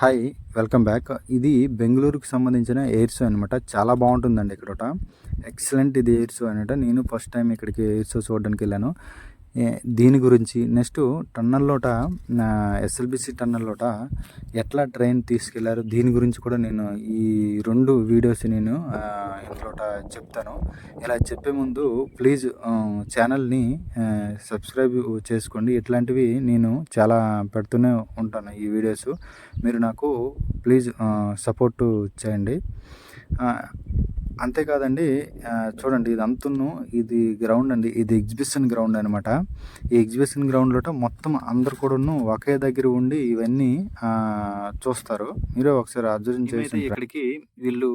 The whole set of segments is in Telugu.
హాయ్ వెల్కమ్ బ్యాక్ ఇది బెంగళూరుకు సంబంధించిన ఎయిర్ షో అనమాట చాలా బాగుంటుందండి ఇక్కడ ఎక్సలెంట్ ఇది ఎయిర్ షో అనమాట నేను ఫస్ట్ టైం ఇక్కడికి ఎయిర్ షో చూడడానికి వెళ్ళాను. దీని గురించి నెక్స్ట్ టన్నల్లోట ఎస్ఎల్బిసి టన్నల్లోట ఎట్లా ట్రైన్ తీసుకెళ్ళారు? దీని గురించి కూడా నేను ఈ రెండు వీడియోస్ నేను ఇందులోట చెప్తాను. ఇలా చెప్పే ముందు ప్లీజ్ ఛానల్ని సబ్స్క్రైబ్ చేసుకోండి. ఇట్లాంటివి నేను చాలా పెడుతూనే ఉంటాను ఈ వీడియోస్. మీరు నాకు ప్లీజ్ సపోర్ట్ చేయండి. అంతేకాదండి చూడండి ఇది అంతును ఇది గ్రౌండ్ అండి ఇది ఎగ్జిబిషన్ గ్రౌండ్ అనమాట ఈ ఎగ్జిబిషన్ గ్రౌండ్లో మొత్తం అందరు కూడాను ఒకే దగ్గర ఉండి ఇవన్నీ చూస్తారు. మీరే ఒకసారి అబ్జర్వ్ చేసి ఇక్కడికి వీళ్ళు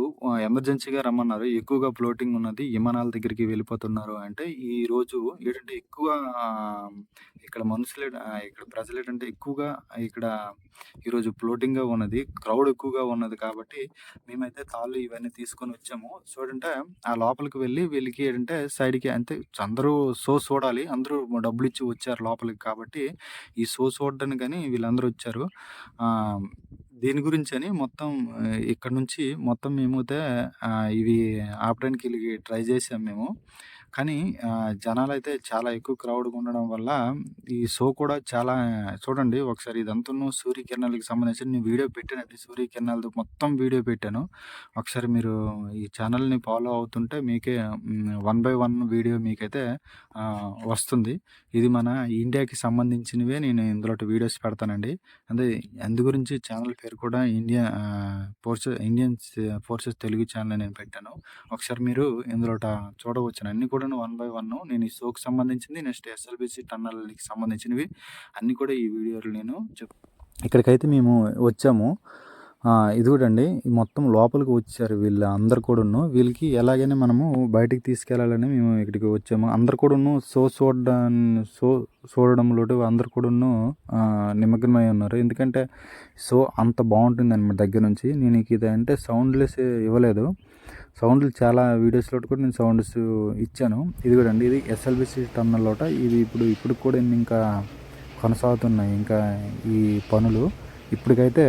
ఎమర్జెన్సీగా రమ్మన్నారు. ఎక్కువగా ఫ్లోటింగ్ ఉన్నది విమానాల దగ్గరికి వెళ్ళిపోతున్నారు అంటే ఈ రోజు ఏంటంటే ఎక్కువ ఇక్కడ మనుషులు ఇక్కడ ప్రజలు ఏంటంటే ఎక్కువగా ఇక్కడ ఈరోజు ఫ్లోటింగ్గా ఉన్నది క్రౌడ్ ఎక్కువగా ఉన్నది కాబట్టి మేమైతే తాళ్ళు ఇవన్నీ తీసుకొని వచ్చాము. చూడంటే ఆ లోపలికి వెళ్ళి వీళ్ళకి ఏంటంటే సైడ్కి అంతే అందరూ షో చూడాలి. అందరూ డబ్బులు ఇచ్చి వచ్చారు లోపలికి కాబట్టి ఈ షో చూడడానికి కానీ వీళ్ళందరూ వచ్చారు. దీని గురించి అని మొత్తం ఇక్కడ నుంచి మొత్తం మేమైతే ఇవి ఆపడానికి వీళ్ళకి ట్రై చేసాం మేము. కానీ జనాలు అయితే చాలా ఎక్కువ క్రౌడ్గా ఉండడం వల్ల ఈ షో కూడా చాలా చూడండి ఒకసారి ఇదంతా సూర్యకిరణాలకి సంబంధించి నేను వీడియో పెట్టానండి సూర్యకిరణాలతో మొత్తం వీడియో పెట్టాను. ఒకసారి మీరు ఈ ఛానల్ని ఫాలో అవుతుంటే మీకే వన్ బై వన్ వీడియో మీకైతే వస్తుంది. ఇది మన ఇండియాకి సంబంధించినవే నేను ఇందులో వీడియోస్ పెడతానండి. అదే అందు గురించి ఛానల్ పేరు కూడా India forces Indian forces Telugu channel నేను పెట్టాను. ఒకసారి మీరు ఇందులో చూడవచ్చు అన్ని కూడా వన్ బై వన్. నేను ఈ సోకి సంబంధించింది నెక్స్ట్ ఎస్ఎల్బిసి టన్నల్కి సంబంధించినవి. అన్నీ కూడా ఈ వీడియోలు నేను చెప్ ఇక్కడికైతే మేము వచ్చాము. ఇది కూడా అండి మొత్తం లోపలికి వచ్చారు వీళ్ళు అందరు కూడాను. వీళ్ళకి ఎలాగైనా మనము బయటికి తీసుకెళ్ళాలని మేము ఇక్కడికి వచ్చాము. అందరు కూడాను సో చూడడం సో చూడడంలో అందరు కూడాను నిమగ్నమై ఉన్నారు. ఎందుకంటే సో అంత బాగుంటుంది అనమాట దగ్గర నుంచి. నేను ఇది అంటే సౌండ్లెస్ ఇవ్వలేదు. సౌండ్లు చాలా వీడియోస్లో కూడా నేను సౌండ్స్ ఇచ్చాను. ఇది కూడా అండి ఇది ఎస్ఎల్బిసి టన్నల్లోట ఇది ఇప్పుడు ఇప్పుడు కూడా ఇంకా కొనసాగుతున్నాయి. ఇంకా ఈ పనులు. ఇప్పటికైతే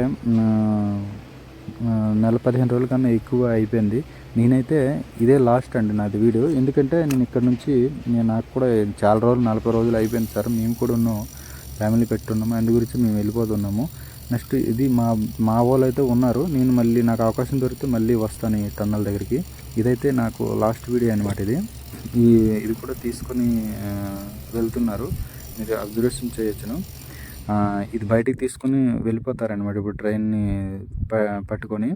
నెల పదిహేను రోజుల కన్నా ఎక్కువ అయిపోయింది. నేనైతే ఇదే లాస్ట్ అండి నాది వీడియో ఎందుకంటే నేను ఇక్కడ నుంచి నేను నాకు కూడా చాలా రోజులు నలభై రోజులు అయిపోయింది సార్. మేము కూడా ఉన్నాం ఫ్యామిలీ పెట్టున్నాము అందు గురించి మేము వెళ్ళిపోతున్నాము. నెక్స్ట్ ఇది మా మా వాళ్ళు అయితే ఉన్నారు. నేను మళ్ళీ నాకు అవకాశం దొరికితే మళ్ళీ వస్తాను ఈ టన్నల్ దగ్గరికి. ఇదైతే నాకు లాస్ట్ వీడియో అనమాట ఇది. ఈ ఇది కూడా తీసుకొని వెళ్తున్నారు. మీరు అబ్జర్వేషన్ చేయొచ్చును. ఇది బయటికి తీసుకుని వెళ్ళిపోతారనమాట ఇప్పుడు ట్రైన్ని ప- పట్టుకొని.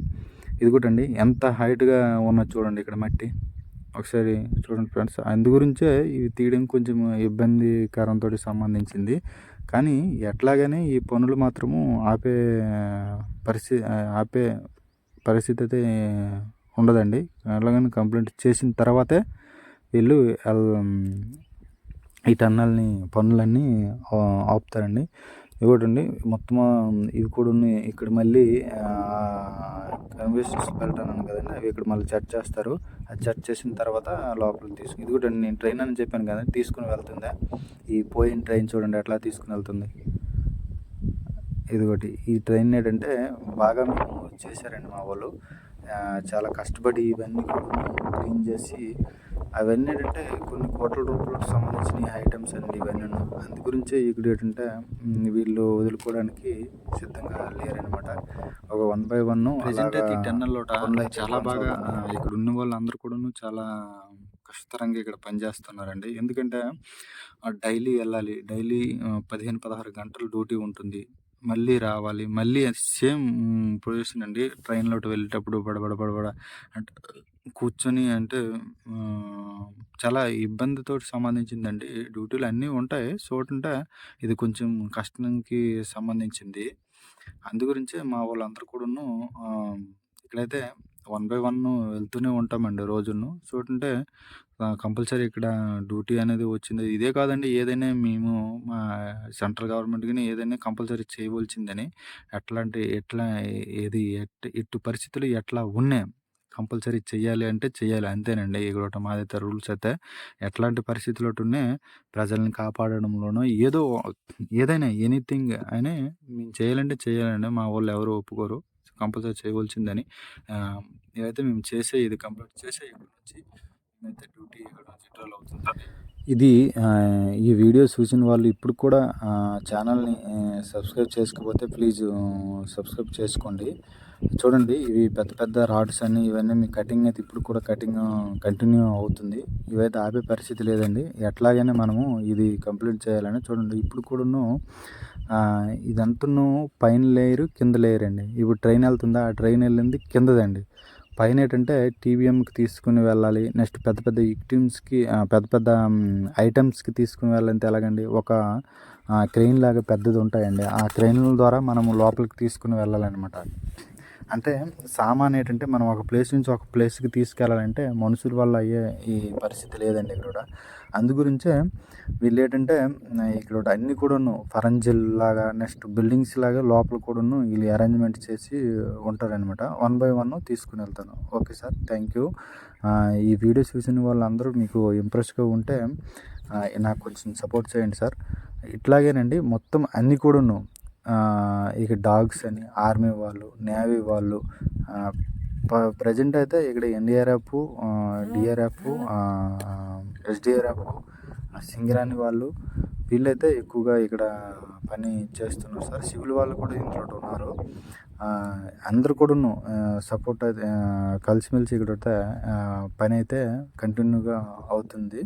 ఇది కూడా అండి ఎంత హైట్గా ఉన్నది చూడండి ఇక్కడ మట్టి. ఒకసారి చూడండి ఫ్రెండ్స్ అందు గురించే ఇవి తీయడం కొంచెం ఇబ్బందికరంతో సంబంధించింది. కానీ ఎట్లాగనే ఈ పనులు మాత్రము ఆపే పరిస్థితి ఆపే పరిస్థితి అయితే ఉండదండి. ఎలాగైనా కంప్లైంట్ చేసిన తర్వాతే వీళ్ళు ఈ టన్నల్ని పనులన్నీ ఆపుతారండి. ఇవ్వడండి మొత్తం ఇవి కూడా ఉన్నాయి. ఇక్కడ మళ్ళీ కన్వెన్షన్స్ బెల్ట్ అన్నాను కదండి. అవి ఇక్కడ మళ్ళీ చర్చ్ చేస్తారు. అది చర్చ్ చేసిన తర్వాత లోపలికి తీసుకుని ఇది కూడా నేను ట్రైన్ అని చెప్పాను కదా తీసుకుని వెళ్తుందా? ఈ పోయిన ట్రైన్ చూడండి ఎట్లా తీసుకుని వెళ్తుంది? ఇదిగోటి ఈ ట్రైన్ ఏంటంటే బాగా మేము చేశారండి మా వాళ్ళు. చాలా కష్టపడి ఇవన్నీ కూడా క్లీన్ చేసి అవన్నీ ఏంటంటే కొన్ని కోట్ల రూపాయలకు సంబంధించిన ఐటమ్స్ అండి ఇవన్నీ అందు గురించే ఇక్కడ ఏంటంటే వీళ్ళు వదులుకోవడానికి సిద్ధంగా లేరనమాట ఒక వన్ బై వన్ చాలా బాగా ఇక్కడ ఉన్న వాళ్ళందరూ కూడాను చాలా కష్టతరంగా ఇక్కడ పనిచేస్తున్నారండి. ఎందుకంటే డైలీ వెళ్ళాలి డైలీ పదిహేను పదహారు గంటలు డ్యూటీ ఉంటుంది. మళ్ళీ రావాలి మళ్ళీ సేమ్ పొజిషన్ అండి. ట్రైన్లో వెళ్ళేటప్పుడు బడబడ బడబడ అంటే కూర్చొని అంటే చాలా ఇబ్బందితో సంబంధించిందండి. డ్యూటీలు అన్నీ ఉంటాయి. చోటుంటే ఇది కొంచెం కష్టానికి సంబంధించింది. అందు గురించే మా వాళ్ళందరూ కూడాను ఇక్కడైతే వన్ బై వన్ వెళ్తూనే ఉంటామండి రోజును. చూడంటే కంపల్సరీ ఇక్కడ డ్యూటీ అనేది వచ్చింది. ఇదే కాదండి ఏదైనా మేము మా సెంట్రల్ గవర్నమెంట్ ఏదైనా కంపల్సరీ చేయవలసిందని ఎట్లాంటి ఎట్లా ఏది ఎట్ ఎట్టి పరిస్థితులు ఎట్లా ఉన్నాయి. కంపల్సరీ చేయాలి అంటే చేయాలి అంతేనండి. ఇక్కడ దగ్గర రూల్స్ అయితే. ఎట్లాంటి పరిస్థితుల్లోనే ప్రజల్ని కాపాడడంలోనో ఏదో ఏదైనా ఎనీథింగ్ అని మేము చేయాలంటే చేయాలండి మా వాళ్ళు ఎవరు ఒప్పుకోరు. కంపల్సరీ చేయవలసిందని. ఇదైతే మేము చేసే ఇది కంప్లీట్ చేసే ఇక్కడ నుంచి డ్యూటీ అవుతుంది ఇది ఈ వీడియో చూసిన వాళ్ళు ఇప్పుడు కూడా ఛానల్ని సబ్స్క్రైబ్ చేసుకోకపోతే ప్లీజ్ సబ్స్క్రైబ్ చేసుకోండి. చూడండి ఇవి పెద్ద పెద్ద రాడ్స్ అన్ని ఇవన్నీ మీ కటింగ్ అయితే ఇప్పుడు కూడా కటింగ్ కంటిన్యూ అవుతుంది. ఇవైతే ఆపే పరిస్థితి లేదండి. ఎట్లాగైనా మనము ఇది కంప్లీట్ చేయాలని చూడండి. ఇప్పుడు కూడాను ఇదంతను పైన లేయరు కింద లేయర్ అండి ఇప్పుడు ట్రైన్ వెళ్తుందా? ఆ ట్రైన్ వెళ్ళింది కిందదండి. పైన ఏంటంటే టీవీఎంకి తీసుకుని వెళ్ళాలి. నెక్స్ట్ పెద్ద పెద్ద ఐటమ్స్కి పెద్ద పెద్ద ఐటమ్స్కి తీసుకుని వెళ్ళాలంటే ఎలాగండి? ఒక క్రెయిన్ లాగా పెద్దది ఉంటాయండి. ఆ క్రెయిన్ల ద్వారా మనము లోపలికి తీసుకుని వెళ్ళాలన్నమాట. అంటే సామాన్ ఏంటంటే మనం ఒక ప్లేస్ నుంచి ఒక ప్లేస్కి తీసుకెళ్ళాలంటే మనుషుల వల్ల అయ్యే ఈ పరిస్థితి లేదండి ఇక్కడ అందు గురించే వీళ్ళు ఏంటంటే ఇక్కడ అన్ని కూడాను ఫరంజిల్ లాగా నెక్స్ట్ బిల్డింగ్స్ లాగా లోపల కూడాను వీళ్ళు అరేంజ్మెంట్ చేసి ఉంటారనమాట వన్ బై వన్ తీసుకుని వెళ్తాను. Okay sir thank you. ఈ వీడియో చూసిన వాళ్ళందరూ మీకు ఇంప్రెస్గా ఉంటే నాకు కొంచెం సపోర్ట్ చేయండి సార్. ఇట్లాగేనండి మొత్తం అన్నీ కూడాను ఇక డాగ్స్ అని ఆర్మీ వాళ్ళు నేవీ వాళ్ళు ప్రజెంట్ అయితే ఇక్కడ ఎన్డీఆర్ఎఫ్ డిఆర్ఎఫ్ ఎస్డిఆర్ఎఫ్ సింగరాని వాళ్ళు వీళ్ళైతే ఎక్కువగా ఇక్కడ పని చేస్తున్నారు. సార్ సివిల్ వాళ్ళు కూడా ఇంట్లో ఉన్నారు. అందరు కూడాను సపోర్ట్ అయితే కలిసిమెలిసి ఇక్కడ పని అయితే కంటిన్యూగా అవుతుంది.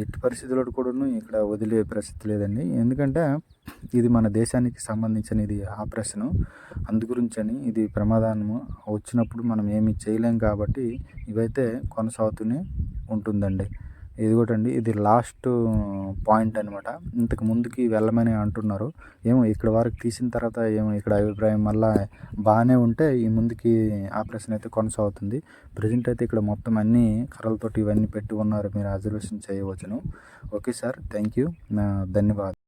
ఎట్టి పరిస్థితుల్లో కూడాను ఇక్కడ వదిలే పరిస్థితి లేదండి. ఎందుకంటే ఇది మన దేశానికి సంబంధించిన ఇది ఆపరేషను అందుగురించని ఇది ప్రమాదము. వచ్చినప్పుడు మనం ఏమి చేయలేం కాబట్టి ఇవైతే కొనసాగుతూనే ఉంటుందండి. ఇది కూడా అండి. ఇది లాస్ట్ పాయింట్ అనమాట ఇంతకు ముందుకి వెళ్ళమని అంటున్నారు. ఏమో ఇక్కడ వరకు తీసిన తర్వాత ఏమో ఇక్కడ అభిప్రాయం మళ్ళీ బాగానే ఉంటే ఈ ముందుకి ఆపరేషన్ అయితే కొనసాగుతుంది. ప్రజెంట్ అయితే ఇక్కడ మొత్తం అన్ని కర్రలతోటి ఇవన్నీ పెట్టి ఉన్నారు. మీరు అబ్జర్వేషన్ చేయవచ్చును. ఓకే సార్ థ్యాంక్ యూ ధన్యవాదాలు.